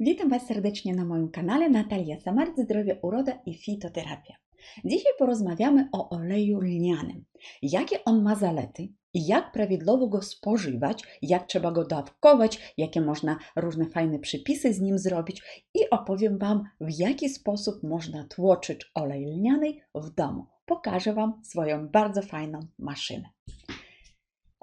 Witam Was serdecznie na moim kanale Natalia Samart, Zdrowie, Uroda i Fitoterapia. Dzisiaj porozmawiamy o oleju lnianym. Jakie on ma zalety, jak prawidłowo go spożywać, jak trzeba go dawkować, jakie można różne fajne przypisy z nim zrobić i opowiem Wam, w jaki sposób można tłoczyć olej lniany w domu. Pokażę Wam swoją bardzo fajną maszynę.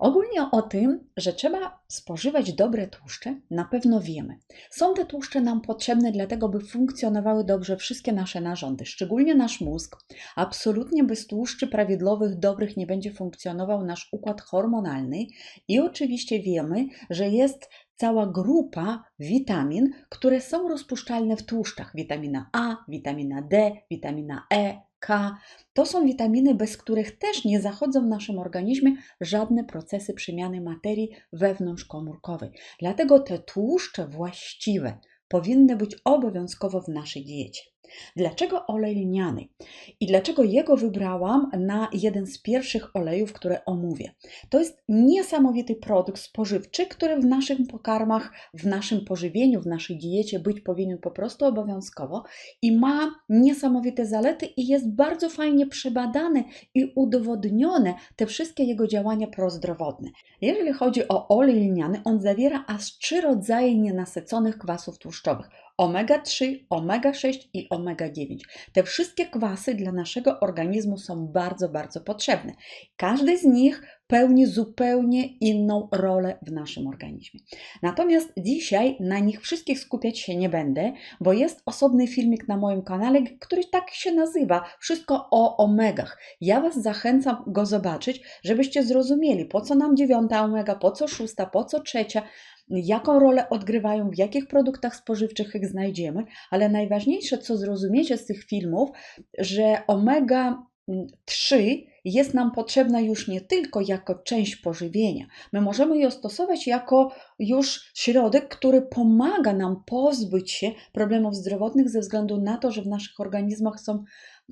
Ogólnie o tym, że trzeba spożywać dobre tłuszcze, na pewno wiemy. Są te tłuszcze nam potrzebne dlatego, by funkcjonowały dobrze wszystkie nasze narządy, szczególnie nasz mózg. Absolutnie bez tłuszczy prawidłowych, dobrych nie będzie funkcjonował nasz układ hormonalny i oczywiście wiemy, że jest cała grupa witamin, które są rozpuszczalne w tłuszczach. Witamina A, witamina D, witamina E, K. To są witaminy, bez których też nie zachodzą w naszym organizmie żadne procesy przemiany materii wewnątrzkomórkowej. Dlatego te tłuszcze właściwe powinny być obowiązkowo w naszej diecie. Dlaczego olej lniany? I dlaczego jego wybrałam na jeden z pierwszych olejów, które omówię? To jest niesamowity produkt spożywczy, który w naszych pokarmach, w naszym pożywieniu, w naszej diecie być powinien po prostu obowiązkowo i ma niesamowite zalety i jest bardzo fajnie przebadane i udowodnione te wszystkie jego działania prozdrowotne. Jeżeli chodzi o olej lniany, on zawiera aż trzy rodzaje nienasyconych kwasów tłuszczowych omega-3, omega-6 i omega-9. Te wszystkie kwasy dla naszego organizmu są bardzo, bardzo potrzebne. Każdy z nich pełni zupełnie inną rolę w naszym organizmie. Natomiast dzisiaj na nich wszystkich skupiać się nie będę, bo jest osobny filmik na moim kanale, który tak się nazywa Wszystko o omegach. Ja Was zachęcam go zobaczyć, żebyście zrozumieli, po co nam dziewiąta omega, po co szósta, po co trzecia, jaką rolę odgrywają, w jakich produktach spożywczych ich znajdziemy, ale najważniejsze, co zrozumiecie z tych filmów, że omega 3 jest nam potrzebna już nie tylko jako część pożywienia. My możemy ją stosować jako już środek, który pomaga nam pozbyć się problemów zdrowotnych ze względu na to, że w naszych organizmach są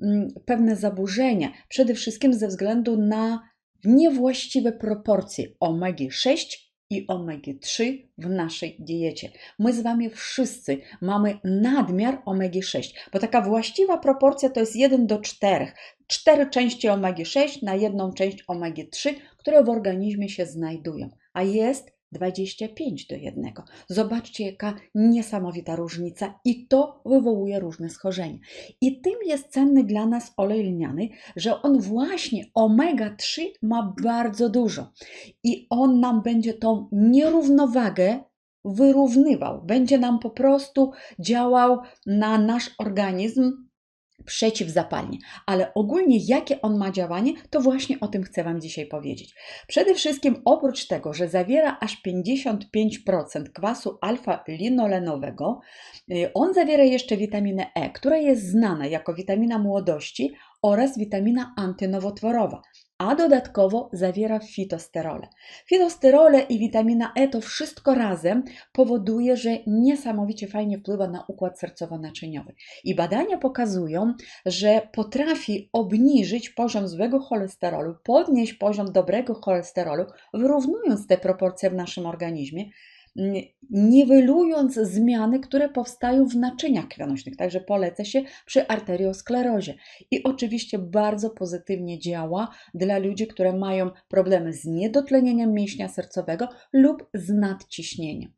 mm, pewne zaburzenia, przede wszystkim ze względu na niewłaściwe proporcje omegi 6 i omegi-3 w naszej diecie. My z Wami wszyscy mamy nadmiar omegi-6, bo taka właściwa proporcja to jest 1 do 4. 4 części omegi-6 na jedną część omegi-3, które w organizmie się znajdują, a jest 25 do 1. Zobaczcie, jaka niesamowita różnica, i to wywołuje różne schorzenia. I tym jest cenny dla nas olej lniany, że on właśnie omega-3 ma bardzo dużo i on nam będzie tą nierównowagę wyrównywał, będzie nam po prostu działał na nasz organizm przeciwzapalnie. Ale ogólnie jakie on ma działanie, to właśnie o tym chcę Wam dzisiaj powiedzieć. Przede wszystkim oprócz tego, że zawiera aż 55% kwasu alfa-linolenowego, y, on zawiera jeszcze witaminę E, która jest znana jako witamina młodości oraz witamina antynowotworowa a dodatkowo zawiera fitosterole. Fitosterole i witamina E to wszystko razem powoduje, że niesamowicie fajnie wpływa na układ sercowo-naczyniowy. I badania pokazują, że potrafi obniżyć poziom złego cholesterolu, podnieść poziom dobrego cholesterolu, wyrównując te proporcje w naszym organizmie, niwelując zmiany, które powstają w naczyniach krwionośnych. Także polecę się przy arteriosklerozie. I oczywiście bardzo pozytywnie działa dla ludzi, które mają problemy z niedotlenieniem mięśnia sercowego lub z nadciśnieniem.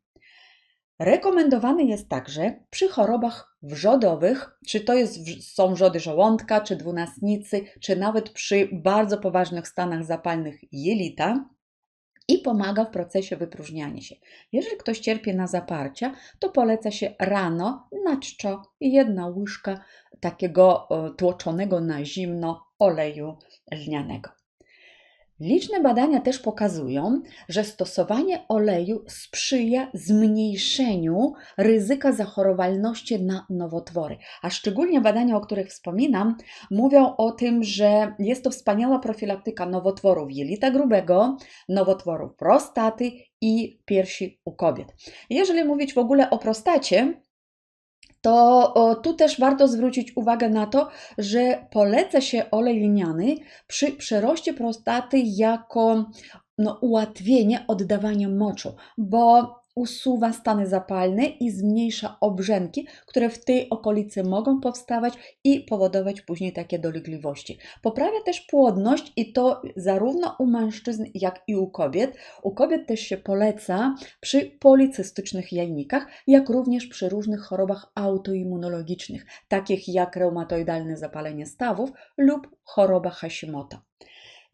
Rekomendowany jest także przy chorobach wrzodowych, czy to jest, są wrzody żołądka, czy dwunastnicy, czy nawet przy bardzo poważnych stanach zapalnych jelita, i pomaga w procesie wypróżniania się. Jeżeli ktoś cierpi na zaparcia, to poleca się rano na czczo jedna łyżka takiego tłoczonego na zimno oleju lnianego. Liczne badania też pokazują, że stosowanie oleju sprzyja zmniejszeniu ryzyka zachorowalności na nowotwory. A szczególnie badania, o których wspominam, mówią o tym, że jest to wspaniała profilaktyka nowotworów jelita grubego, nowotworów prostaty i piersi u kobiet. Jeżeli mówić w ogóle o prostacie, to tu też warto zwrócić uwagę na to, że poleca się olej liniany przy przeroście prostaty jako no, ułatwienie oddawania moczu, bo usuwa stany zapalne i zmniejsza obrzęki, które w tej okolicy mogą powstawać i powodować później takie dolegliwości. Poprawia też płodność i to zarówno u mężczyzn, jak i u kobiet. U kobiet też się poleca przy policystycznych jajnikach, jak również przy różnych chorobach autoimmunologicznych, takich jak reumatoidalne zapalenie stawów lub choroba Hashimota.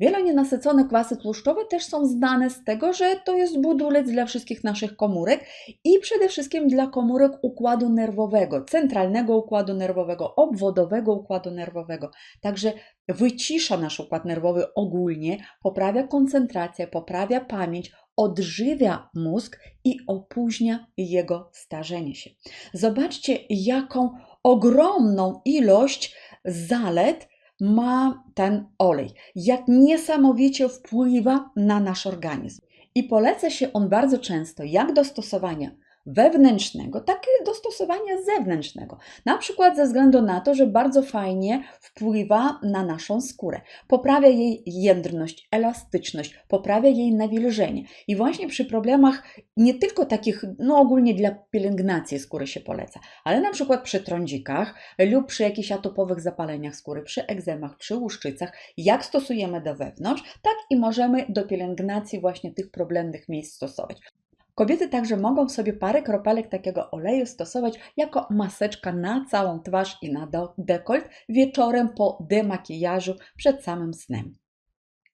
Wielonienasycone kwasy tłuszczowe też są znane z tego, że to jest budulec dla wszystkich naszych komórek i przede wszystkim dla komórek układu nerwowego, centralnego układu nerwowego, obwodowego układu nerwowego. Także wycisza nasz układ nerwowy ogólnie, poprawia koncentrację, poprawia pamięć, odżywia mózg i opóźnia jego starzenie się. Zobaczcie, jaką ogromną ilość zalet ma ten olej, jak niesamowicie wpływa na nasz organizm. I poleca się on bardzo często jak do stosowania wewnętrznego, tak i do stosowania zewnętrznego. Na przykład ze względu na to, że bardzo fajnie wpływa na naszą skórę. Poprawia jej jędrność, elastyczność, poprawia jej nawilżenie. I właśnie przy problemach nie tylko takich, no ogólnie dla pielęgnacji skóry się poleca, ale na przykład przy trądzikach lub przy jakichś atopowych zapaleniach skóry, przy egzemach, przy łuszczycach, jak stosujemy do wewnątrz, tak i możemy do pielęgnacji właśnie tych problemnych miejsc stosować. Kobiety także mogą sobie parę kropelek takiego oleju stosować jako maseczka na całą twarz i na dekolt wieczorem po demakijażu przed samym snem.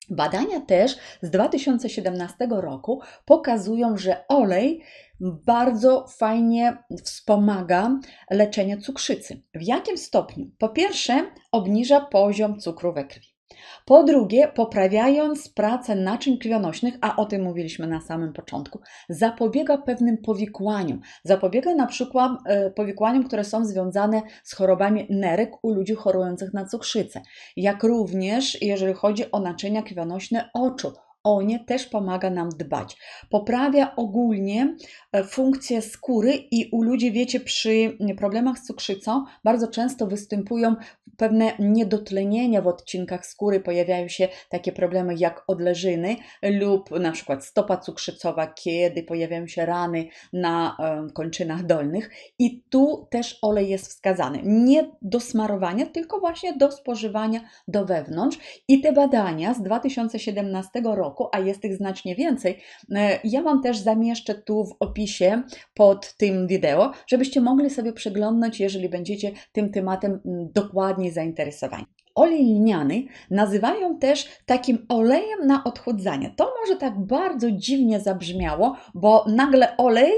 Badania też z 2017 roku pokazują, że olej bardzo fajnie wspomaga leczenie cukrzycy. W jakim stopniu? Po pierwsze, obniża poziom cukru we krwi. Po drugie, poprawiając pracę naczyń krwionośnych, a o tym mówiliśmy na samym początku, zapobiega pewnym powikłaniom. Zapobiega na przykład e, powikłaniom, które są związane z chorobami nerek u ludzi chorujących na cukrzycę, jak również jeżeli chodzi o naczynia krwionośne oczu. O nie też pomaga nam dbać. Poprawia ogólnie e, funkcję skóry i u ludzi, wiecie, przy problemach z cukrzycą bardzo często występują pewne niedotlenienia w odcinkach skóry, pojawiają się takie problemy jak odleżyny lub na przykład stopa cukrzycowa, kiedy pojawiają się rany na kończynach dolnych i tu też olej jest wskazany. Nie do smarowania, tylko właśnie do spożywania do wewnątrz i te badania z 2017 roku, a jest ich znacznie więcej, e, ja Wam też zamieszczę tu w opisie pod tym wideo, żebyście mogli sobie przeglądnąć, jeżeli będziecie tym tematem mm, dokładnie zainteresowani. Olej lniany nazywają też takim olejem na odchudzanie. To może tak bardzo dziwnie zabrzmiało, bo nagle olej,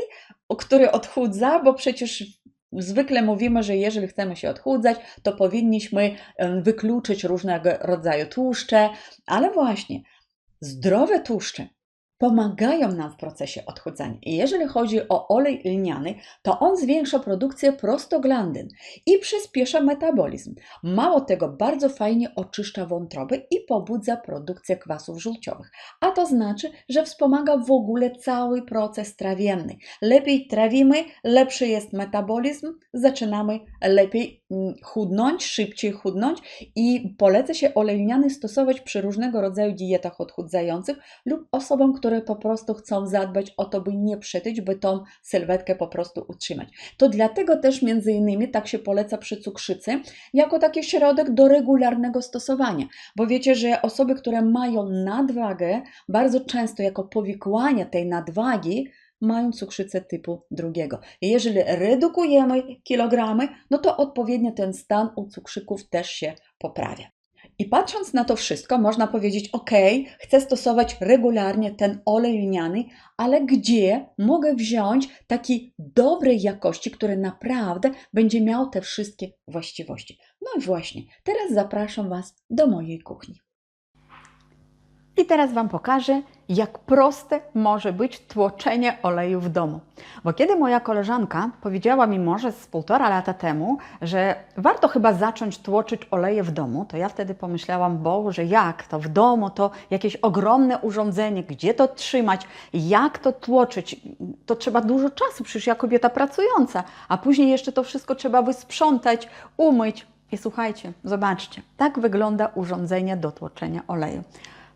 który odchudza, bo przecież Zwykle mówimy, że jeżeli chcemy się odchudzać, to powinniśmy wykluczyć różnego rodzaju tłuszcze, ale właśnie zdrowe tłuszcze pomagają nam w procesie odchudzania. I jeżeli chodzi o olej lniany, to on zwiększa produkcję prostoglandyn i przyspiesza metabolizm. Mało tego, bardzo fajnie oczyszcza wątroby i pobudza produkcję kwasów żółciowych. A to znaczy, że wspomaga w ogóle cały proces trawienny. Lepiej trawimy, lepszy jest metabolizm, zaczynamy lepiej mm, chudnąć, szybciej chudnąć i poleca się olej lniany stosować przy różnego rodzaju dietach odchudzających lub osobom, które po prostu chcą zadbać o to, by nie przytyć, by tą sylwetkę po prostu utrzymać. To dlatego też między innymi tak się poleca przy cukrzycy, jako taki środek do regularnego stosowania, bo wiecie, że osoby, które mają nadwagę, bardzo często jako powikłanie tej nadwagi mają cukrzycę typu drugiego. Jeżeli redukujemy kilogramy, no to odpowiednio ten stan u cukrzyków też się poprawia. I patrząc na to wszystko, można powiedzieć: OK, chcę stosować regularnie ten olej lniany, ale gdzie mogę wziąć taki dobrej jakości, który naprawdę będzie miał te wszystkie właściwości? No i właśnie, teraz zapraszam Was do mojej kuchni. I teraz Wam pokażę, jak proste może być tłoczenie oleju w domu. Bo kiedy moja koleżanka powiedziała mi może z półtora lata temu, że warto chyba zacząć tłoczyć oleje w domu, to ja wtedy pomyślałam, Boże, jak to w domu, to jakieś ogromne urządzenie, gdzie to trzymać, jak to tłoczyć, to trzeba dużo czasu, przecież ja kobieta pracująca, a później jeszcze to wszystko trzeba wysprzątać, umyć. I słuchajcie, zobaczcie, tak wygląda urządzenie do tłoczenia oleju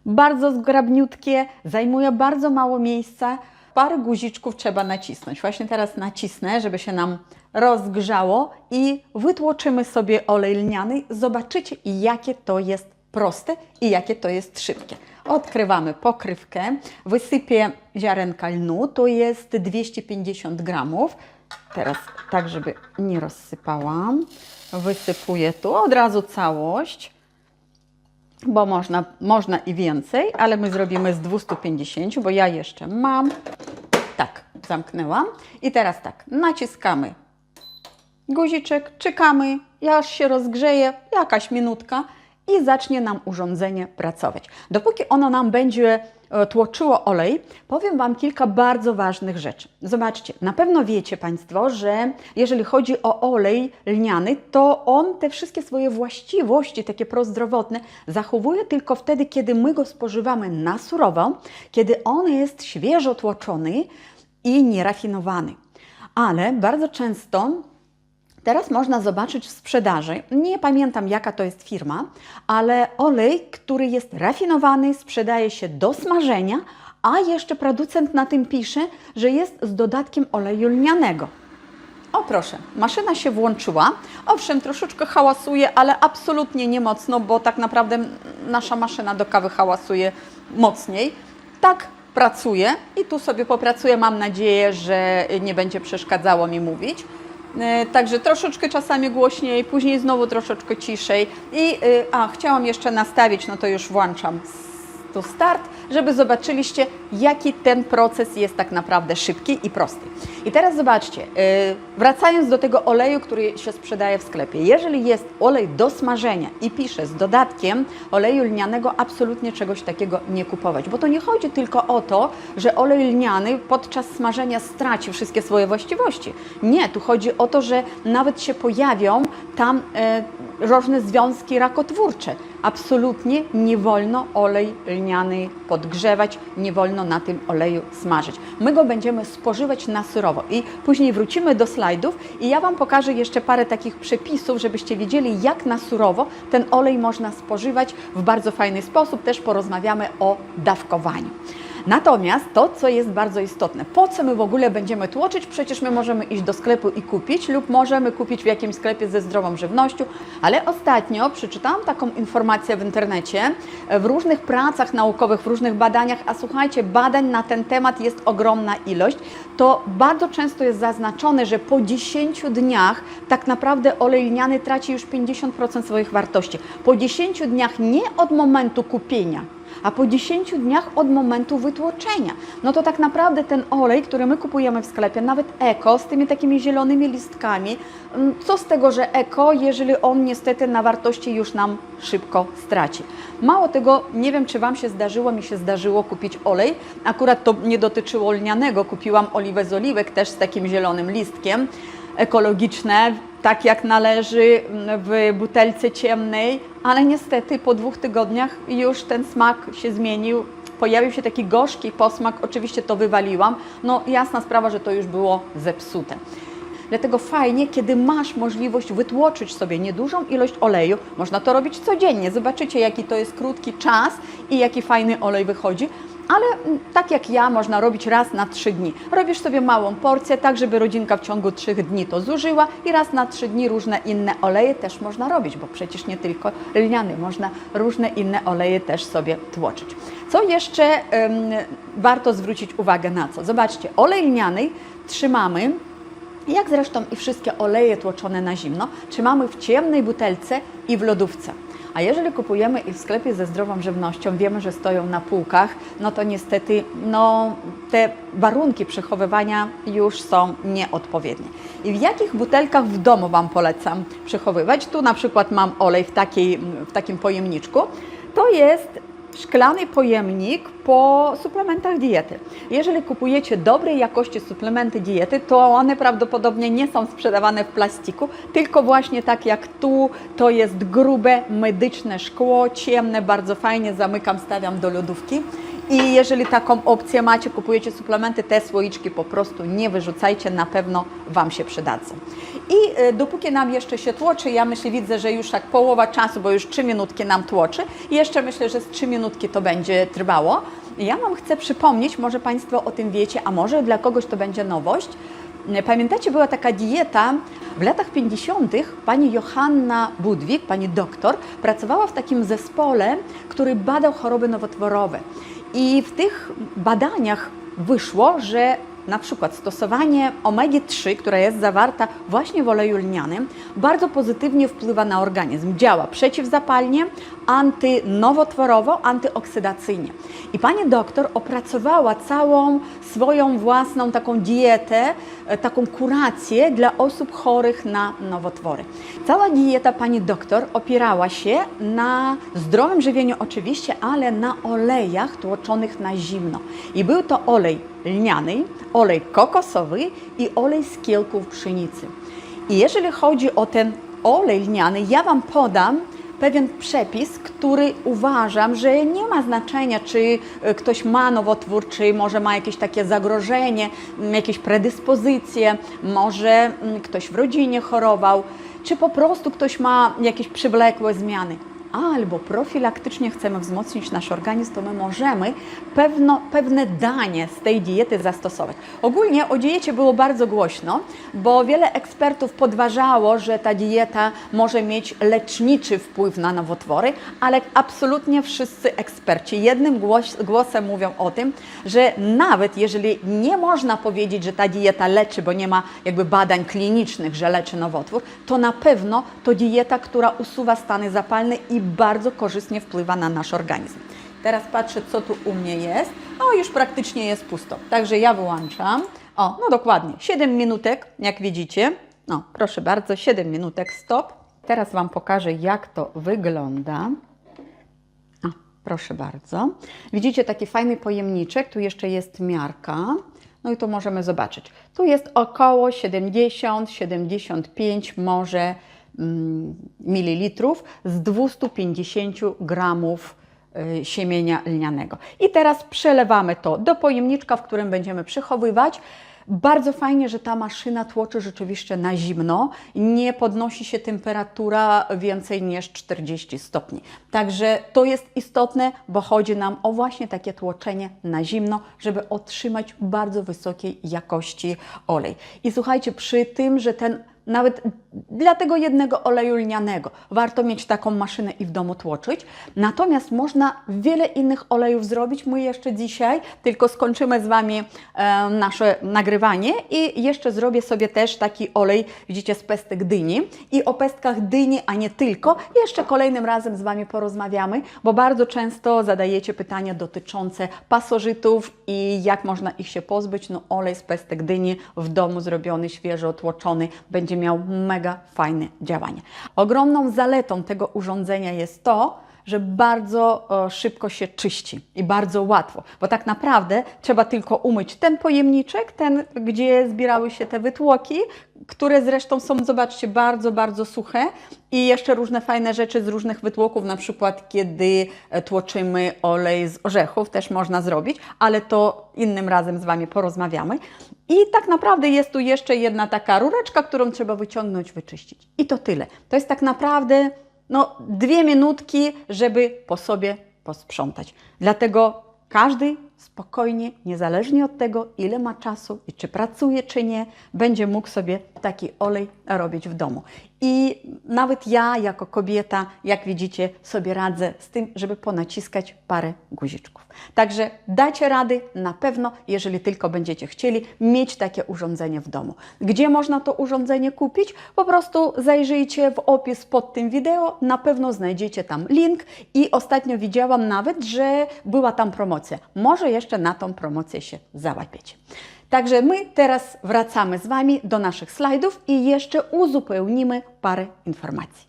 bardzo zgrabniutkie, zajmuje bardzo mało miejsca. parę guziczków trzeba nacisnąć. Właśnie teraz nacisnę, żeby się nam rozgrzało i wytłoczymy sobie olej lniany. Zobaczycie, jakie to jest proste i jakie to jest szybkie. Odkrywamy pokrywkę, wysypię ziarenka lnu, to jest 250 gramów. Teraz tak, żeby nie rozsypałam. Wysypuję tu od razu całość, bo można, można i więcej, ale my zrobimy z 250, bo ja jeszcze mam. Tak, zamknęłam. I teraz tak, naciskamy guziczek, czekamy, aż się rozgrzeje, jakaś minutka i zacznie nam urządzenie pracować. Dopóki ono nam będzie tłoczyło olej, powiem Wam kilka bardzo ważnych rzeczy. Zobaczcie, na pewno wiecie Państwo, że jeżeli chodzi o olej lniany, to on te wszystkie swoje właściwości, takie prozdrowotne, zachowuje tylko wtedy, kiedy my go spożywamy na surowo, kiedy on jest świeżo tłoczony i nierafinowany. Ale bardzo często Teraz można zobaczyć w sprzedaży, nie pamiętam jaka to jest firma, ale olej, który jest rafinowany, sprzedaje się do smażenia, a jeszcze producent na tym pisze, że jest z dodatkiem oleju lnianego. O proszę, maszyna się włączyła. Owszem, troszeczkę hałasuje, ale absolutnie nie mocno, bo tak naprawdę nasza maszyna do kawy hałasuje mocniej. Tak pracuje i tu sobie popracuję. Mam nadzieję, że nie będzie przeszkadzało mi mówić. E, Także troszeczkę czasami głośniej, później znowu troszeczkę ciszej. I y, a, chciałam jeszcze nastawić, no to już włączam s- tu start, żeby zobaczyliście, jaki ten proces jest tak naprawdę szybki i prosty. I teraz zobaczcie, y, wracając do tego oleju, który się sprzedaje w sklepie. Jeżeli jest olej do smażenia i pisze z dodatkiem oleju lnianego, absolutnie czegoś takiego nie kupować, bo to nie chodzi tylko o to, że olej lniany podczas smażenia straci wszystkie swoje właściwości. Nie, tu chodzi o to, że nawet się pojawią tam e, różne związki rakotwórcze. Absolutnie nie wolno olej lniany podgrzewać, nie wolno na tym oleju smażyć. My go będziemy spożywać na surowo i później wrócimy do slajdów i ja Wam pokażę jeszcze parę takich przepisów, żebyście wiedzieli jak na surowo ten olej można spożywać w bardzo fajny sposób. Też porozmawiamy o dawkowaniu. Natomiast to, co jest bardzo istotne, po co my w ogóle będziemy tłoczyć? Przecież my możemy iść do sklepu i kupić, lub możemy kupić w jakimś sklepie ze zdrową żywnością, ale ostatnio przeczytałam taką informację w internecie, w różnych pracach naukowych, w różnych badaniach, a słuchajcie, badań na ten temat jest ogromna ilość, to bardzo często jest zaznaczone, że po 10 dniach tak naprawdę olej lniany traci już 50% swoich wartości. Po 10 dniach nie od momentu kupienia, a po 10 dniach od momentu wytłoczenia. No to tak naprawdę ten olej, który my kupujemy w sklepie, nawet eko, z tymi takimi zielonymi listkami, mm, co z tego, że eko, jeżeli on niestety na wartości już nam szybko straci. Mało tego, nie wiem czy Wam się zdarzyło, mi się zdarzyło kupić olej, akurat to nie dotyczyło lnianego, kupiłam oliwę z oliwek też z takim zielonym listkiem, ekologiczne, tak jak należy mm, w butelce ciemnej, ale niestety po dwóch tygodniach już ten smak się zmienił. Pojawił się taki gorzki posmak, oczywiście to wywaliłam. No jasna sprawa, że to już było zepsute. Dlatego fajnie, kiedy masz możliwość wytłoczyć sobie niedużą ilość oleju, można to robić codziennie. Zobaczycie, jaki to jest krótki czas i jaki fajny olej wychodzi. Ale mm, tak jak ja, można robić raz na trzy dni. Robisz sobie małą porcję, tak żeby rodzinka w ciągu trzech dni to zużyła i raz na trzy dni różne inne oleje też można robić, bo przecież nie tylko lniany, można różne inne oleje też sobie tłoczyć. Co jeszcze warto zwrócić uwagę na co? Zobaczcie, olej lniany trzymamy jak zresztą i wszystkie oleje tłoczone na zimno, trzymamy w ciemnej butelce i w lodówce. A jeżeli kupujemy ich w sklepie ze zdrową żywnością, wiemy, że stoją na półkach, no to niestety no, te warunki przechowywania już są nieodpowiednie. I w jakich butelkach w domu Wam polecam przechowywać? Tu na przykład mam olej w, takiej, w takim pojemniczku. To jest szklany pojemnik po suplementach diety. Jeżeli kupujecie dobrej jakości suplementy diety, to one prawdopodobnie nie są sprzedawane w plastiku, tylko właśnie tak jak tu, to jest grube, medyczne szkło, ciemne, bardzo fajnie zamykam, stawiam do lodówki. I jeżeli taką opcję macie, kupujecie suplementy, te słoiczki po prostu nie wyrzucajcie, na pewno Wam się przydadzą. I y, dopóki nam jeszcze się tłoczy, ja myślę, widzę, że już tak połowa czasu, bo już 3 minutki nam tłoczy, i jeszcze myślę, że z 3 minutki to będzie trwało, Ja Wam chcę przypomnieć, może Państwo o tym wiecie, a może dla kogoś to będzie nowość. Pamiętacie, była taka dieta w latach 50. pani Johanna Budwig, pani doktor, pracowała w takim zespole, który badał choroby nowotworowe. I w tych badaniach wyszło, że na przykład stosowanie omegi-3, która jest zawarta właśnie w oleju lnianym, bardzo pozytywnie wpływa na organizm. Działa przeciwzapalnie, antynowotworowo, antyoksydacyjnie. I pani doktor opracowała całą swoją własną taką dietę, e, taką kurację dla osób chorych na nowotwory. Cała dieta pani doktor opierała się na zdrowym żywieniu oczywiście, ale na olejach tłoczonych na zimno. I był to olej lniany, olej kokosowy i olej z kiełków pszenicy. I jeżeli chodzi o ten olej lniany, ja Wam podam pewien przepis, który uważam, że nie ma znaczenia, czy e, ktoś ma nowotwór, czy może ma jakieś takie zagrożenie, jakieś predyspozycje, może ktoś w rodzinie chorował, czy po prostu ktoś ma jakieś przywlekłe zmiany albo profilaktycznie chcemy wzmocnić nasz organizm, to my możemy pewno, pewne danie z tej diety zastosować. Ogólnie o diecie było bardzo głośno, bo wiele ekspertów podważało, że ta dieta może mieć leczniczy wpływ na nowotwory, ale absolutnie wszyscy eksperci jednym głos, głosem mówią o tym, że nawet jeżeli nie można powiedzieć, że ta dieta leczy, bo nie ma jakby badań klinicznych, że leczy nowotwór, to na pewno to dieta, która usuwa stany zapalne i bardzo korzystnie wpływa na nasz organizm. Teraz patrzę, co tu u mnie jest. O, już praktycznie jest pusto. Także ja wyłączam. O, no dokładnie. 7 minutek, jak widzicie. No, proszę bardzo, 7 minutek, stop. Teraz Wam pokażę, jak to wygląda. O, proszę bardzo. Widzicie taki fajny pojemniczek, tu jeszcze jest miarka. No i tu możemy zobaczyć. Tu jest około 70-75 może mm, mililitrów z 250 gramów y, siemienia lnianego. I teraz przelewamy to do pojemniczka, w którym będziemy przechowywać. Bardzo fajnie, że ta maszyna tłoczy rzeczywiście na zimno. Nie podnosi się temperatura więcej niż 40 stopni. Także to jest istotne, bo chodzi nam o właśnie takie tłoczenie na zimno, żeby otrzymać bardzo wysokiej jakości olej. I słuchajcie, przy tym, że ten nawet dla tego jednego oleju lnianego warto mieć taką maszynę i w domu tłoczyć. Natomiast można wiele innych olejów zrobić. My jeszcze dzisiaj tylko skończymy z Wami e, nasze nagrywanie i jeszcze zrobię sobie też taki olej, widzicie, z pestek dyni. I o pestkach dyni, a nie tylko, jeszcze kolejnym razem z Wami porozmawiamy, bo bardzo często zadajecie pytania dotyczące pasożytów i jak można ich się pozbyć. No olej z pestek dyni w domu zrobiony, świeżo otłoczony będzie miał mega fajne działanie. Ogromną zaletą tego urządzenia jest to, że bardzo e, szybko się czyści i bardzo łatwo, bo tak naprawdę trzeba tylko umyć ten pojemniczek, ten, gdzie zbierały się te wytłoki, które zresztą są, zobaczcie, bardzo, bardzo suche i jeszcze różne fajne rzeczy z różnych wytłoków, na przykład kiedy e, tłoczymy olej z orzechów, też można zrobić, ale to innym razem z Wami porozmawiamy. I tak naprawdę jest tu jeszcze jedna taka rureczka, którą trzeba wyciągnąć, wyczyścić. I to tyle. To jest tak naprawdę no, dwie minutki, żeby po sobie posprzątać. Dlatego każdy spokojnie, niezależnie od tego, ile ma czasu i czy pracuje, czy nie, będzie mógł sobie taki olej robić w domu. I nawet ja, jako kobieta, jak widzicie, sobie radzę z tym, żeby ponaciskać parę guziczków. Także dacie rady na pewno, jeżeli tylko będziecie chcieli mieć takie urządzenie w domu. Gdzie można to urządzenie kupić? Po prostu zajrzyjcie w opis pod tym wideo, na pewno znajdziecie tam link i ostatnio widziałam nawet, że była tam promocja. Może jeszcze na tą promocję się załapiecie. Także my teraz wracamy z Wami do naszych slajdów i jeszcze uzupełnimy parę informacji.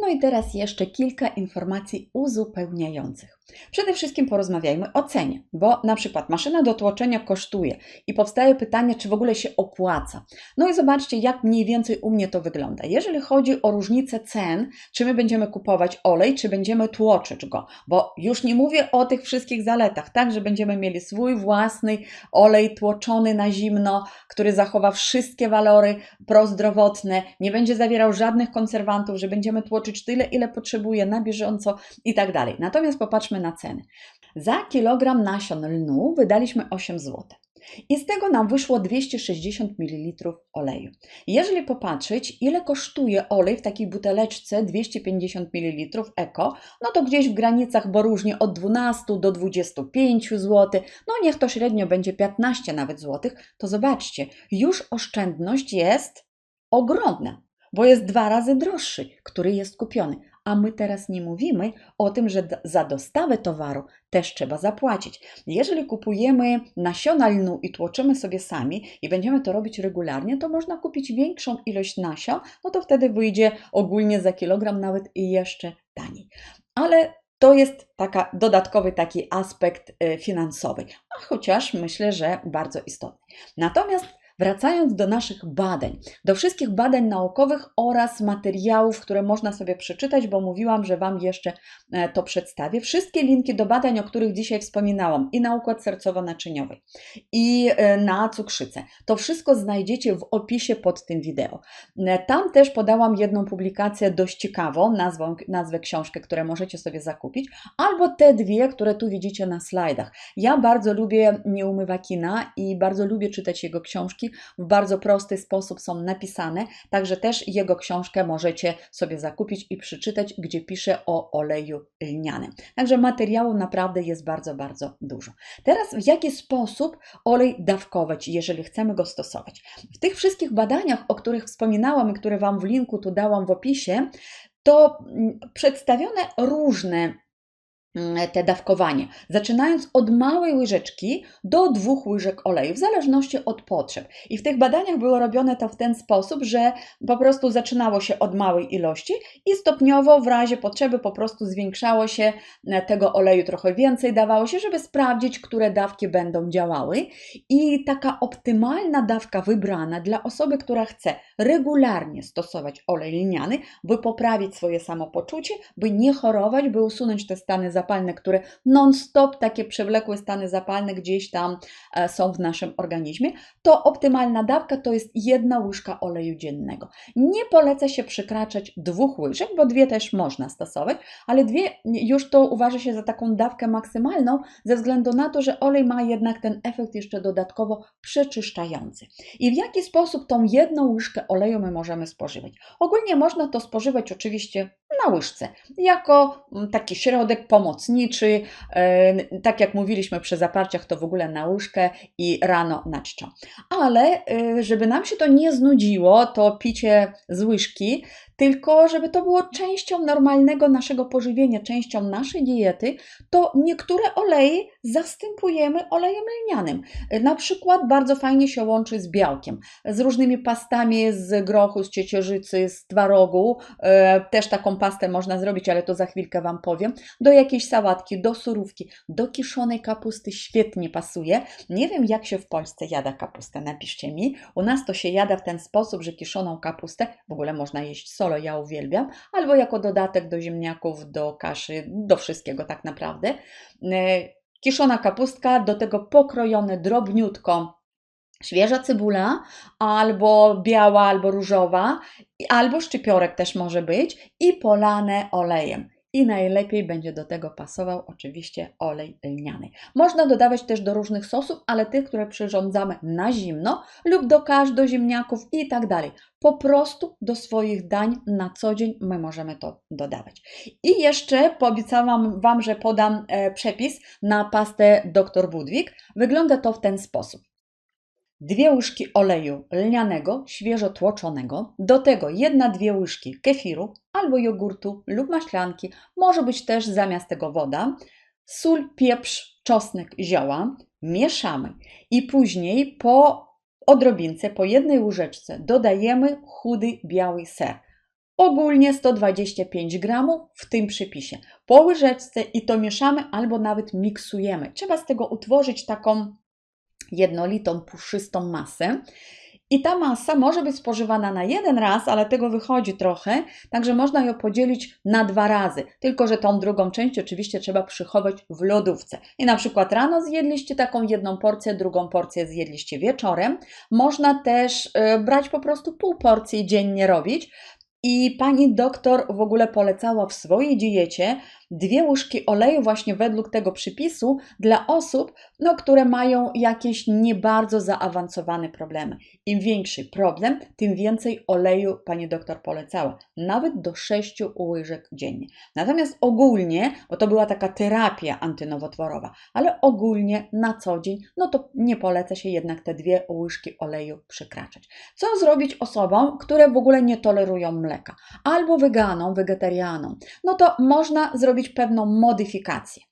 No i teraz jeszcze kilka informacji uzupełniających. Przede wszystkim porozmawiajmy o cenie, bo na przykład maszyna do tłoczenia kosztuje i powstaje pytanie, czy w ogóle się opłaca. No i zobaczcie, jak mniej więcej u mnie to wygląda. Jeżeli chodzi o różnicę cen, czy my będziemy kupować olej, czy będziemy tłoczyć go, bo już nie mówię o tych wszystkich zaletach, tak, że będziemy mieli swój własny olej tłoczony na zimno, który zachowa wszystkie walory prozdrowotne, nie będzie zawierał żadnych konserwantów, że będziemy tłoczyć tyle, ile potrzebuje na bieżąco i tak dalej. Natomiast popatrzmy na ceny. Za kilogram nasion lnu wydaliśmy 8 zł. I z tego nam wyszło 260 ml oleju. Jeżeli popatrzeć, ile kosztuje olej w takiej buteleczce 250 ml eko, no to gdzieś w granicach, bo różnie od 12 do 25 zł, no niech to średnio będzie 15 nawet złotych, to zobaczcie, już oszczędność jest ogromna, bo jest dwa razy droższy, który jest kupiony. A my teraz nie mówimy o tym, że za dostawę towaru też trzeba zapłacić. Jeżeli kupujemy nasiona lnu i tłoczymy sobie sami i będziemy to robić regularnie, to można kupić większą ilość nasion, no to wtedy wyjdzie ogólnie za kilogram nawet i jeszcze taniej. Ale to jest taka, dodatkowy taki aspekt y, finansowy, a chociaż myślę, że bardzo istotny. Natomiast wracając do naszych badań, do wszystkich badań naukowych oraz materiałów, które można sobie przeczytać, bo mówiłam, że Wam jeszcze e, to przedstawię. Wszystkie linki do badań, o których dzisiaj wspominałam, i na układ sercowo-naczyniowy, i e, na cukrzycę, to wszystko znajdziecie w opisie pod tym wideo. E, Tam też podałam jedną publikację dość ciekawą, nazwą, nazwę książkę, które możecie sobie zakupić, albo te dwie, które tu widzicie na slajdach. Ja bardzo lubię Nieumywa Kina i bardzo lubię czytać jego książki. W bardzo prosty sposób są napisane, także też jego książkę możecie sobie zakupić i przeczytać, gdzie pisze o oleju lnianym. Także materiału naprawdę jest bardzo, bardzo dużo. Teraz w jaki sposób olej dawkować, jeżeli chcemy go stosować? W tych wszystkich badaniach, o których wspominałam i które Wam w linku tu dałam w opisie, to mm, przedstawione różne te dawkowanie, zaczynając od małej łyżeczki do dwóch łyżek oleju, w zależności od potrzeb. I w tych badaniach było robione to w ten sposób, że po prostu zaczynało się od małej ilości i stopniowo w razie potrzeby po prostu zwiększało się e, tego oleju trochę więcej, dawało się, żeby sprawdzić, które dawki będą działały. I taka optymalna dawka wybrana dla osoby, która chce regularnie stosować olej lniany, by poprawić swoje samopoczucie, by nie chorować, by usunąć te stany zapalne, które non-stop, takie przewlekłe stany zapalne gdzieś tam e, są w naszym organizmie, to optymalna dawka to jest jedna łyżka oleju dziennego. Nie poleca się przekraczać dwóch łyżek, bo dwie też można stosować, ale dwie już to uważa się za taką dawkę maksymalną, ze względu na to, że olej ma jednak ten efekt jeszcze dodatkowo przeczyszczający. I w jaki sposób tą jedną łyżkę oleju my możemy spożywać? Ogólnie można to spożywać oczywiście na łyżce, jako mm, taki środek pomocniczy, e, tak jak mówiliśmy przy zaparciach, to w ogóle na łyżkę i rano na czczo. Ale e, żeby nam się to nie znudziło, to picie z łyżki, tylko żeby to było częścią normalnego naszego pożywienia, częścią naszej diety, to niektóre oleje zastępujemy olejem lnianym. Na przykład bardzo fajnie się łączy z białkiem, z różnymi pastami z grochu, z ciecierzycy, z twarogu. E, Też taką pastę można zrobić, ale to za chwilkę Wam powiem. Do jakiejś sałatki, do surówki, do kiszonej kapusty świetnie pasuje. Nie wiem, jak się w Polsce jada kapustę, napiszcie mi. U nas to się jada w ten sposób, że kiszoną kapustę, w ogóle można jeść solo, ja uwielbiam, albo jako dodatek do ziemniaków, do kaszy, do wszystkiego tak naprawdę. E, Kiszona kapustka, do tego pokrojone drobniutko świeża cebula, albo biała, albo różowa, albo szczypiorek też może być i polane olejem. I najlepiej będzie do tego pasował oczywiście olej lniany. Można dodawać też do różnych sosów, ale tych, które przyrządzamy na zimno lub do kasz, do ziemniaków i tak dalej. Po prostu do swoich dań na co dzień my możemy to dodawać. I jeszcze poobiecałam Wam, że podam e, przepis na pastę Dr. Budwig. Wygląda to w ten sposób. Dwie łyżki oleju lnianego, świeżo tłoczonego, do tego jedna, dwie łyżki kefiru albo jogurtu lub maślanki, może być też zamiast tego woda, sól, pieprz, czosnek, zioła, mieszamy i później po odrobince, po jednej łyżeczce dodajemy chudy biały ser. Ogólnie 125 gramów w tym przepisie. Po łyżeczce i to mieszamy albo nawet miksujemy. Trzeba z tego utworzyć taką jednolitą, puszystą masę. I ta masa może być spożywana na jeden raz, ale tego wychodzi trochę, także można ją podzielić na dwa razy. Tylko, że tą drugą część oczywiście trzeba przychować w lodówce. I na przykład rano zjedliście taką jedną porcję, drugą porcję zjedliście wieczorem. Można też e, brać po prostu pół porcji dziennie robić. I pani doktor w ogóle polecała w swojej diecie dwie łyżki oleju właśnie według tego przypisu dla osób, no, które mają jakieś nie bardzo zaawansowane problemy. Im większy problem, tym więcej oleju pani doktor polecała, nawet do 6 łyżek dziennie. Natomiast ogólnie, bo to była taka terapia antynowotworowa, ale ogólnie na co dzień, no to nie poleca się jednak te dwie łyżki oleju przekraczać. Co zrobić osobom, które w ogóle nie tolerują mleka, albo weganom, wegetarianom? No to można zrobić pewną modyfikację.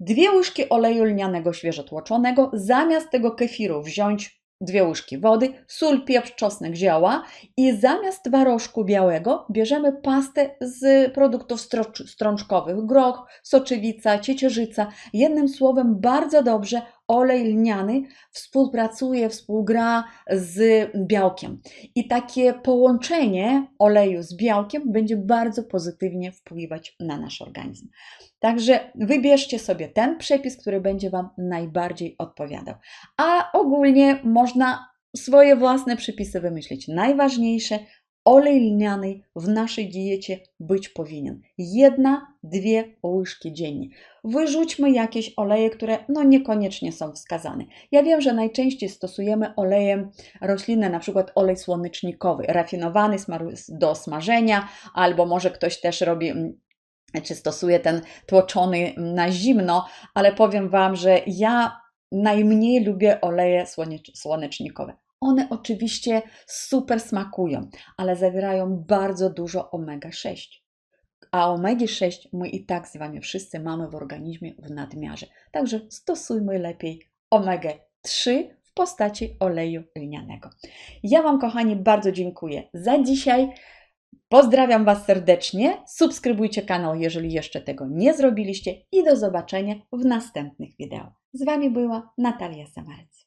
Dwie łyżki oleju lnianego świeżo tłoczonego, zamiast tego kefiru wziąć dwie łyżki wody, sól, pieprz, czosnek, zioła i zamiast twarożku białego bierzemy pastę z produktów strączkowych, groch, soczewica, ciecierzyca. Jednym słowem bardzo dobrze olej lniany współpracuje, współgra z białkiem. I takie połączenie oleju z białkiem będzie bardzo pozytywnie wpływać na nasz organizm. Także wybierzcie sobie ten przepis, który będzie Wam najbardziej odpowiadał. A ogólnie można swoje własne przepisy wymyślić. Najważniejsze, olej lniany w naszej diecie być powinien. Jedna, dwie łyżki dziennie. Wyrzućmy jakieś oleje, które no niekoniecznie są wskazane. Ja wiem, że najczęściej stosujemy oleje roślinne, na przykład olej słonecznikowy, rafinowany do smażenia, albo może ktoś też robi mm, czy stosuje ten tłoczony na zimno, ale powiem Wam, że ja najmniej lubię oleje słonecz- słonecznikowe. One oczywiście super smakują, ale zawierają bardzo dużo omega-6. A omegi-6 my i tak z Wami wszyscy mamy w organizmie w nadmiarze. Także stosujmy lepiej omegę-3 w postaci oleju lnianego. Ja Wam, kochani, bardzo dziękuję za dzisiaj. Pozdrawiam Was serdecznie. Subskrybujcie kanał, jeżeli jeszcze tego nie zrobiliście, i do zobaczenia w następnych wideo. Z Wami była Natalia Samarec.